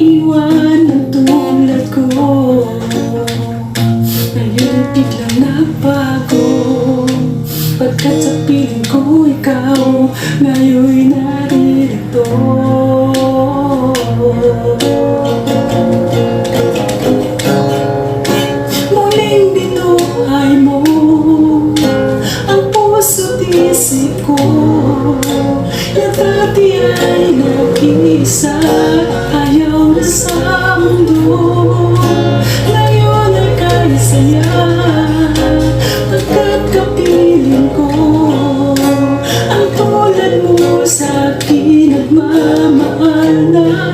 iwan ang tulad ko. Ngayon biglang nabago. Pagkat sa piling ko ikaw Ngayon'y naririto Muling dito ay mo Ang puso't isip ko. Na dati ay nag-isa mahal na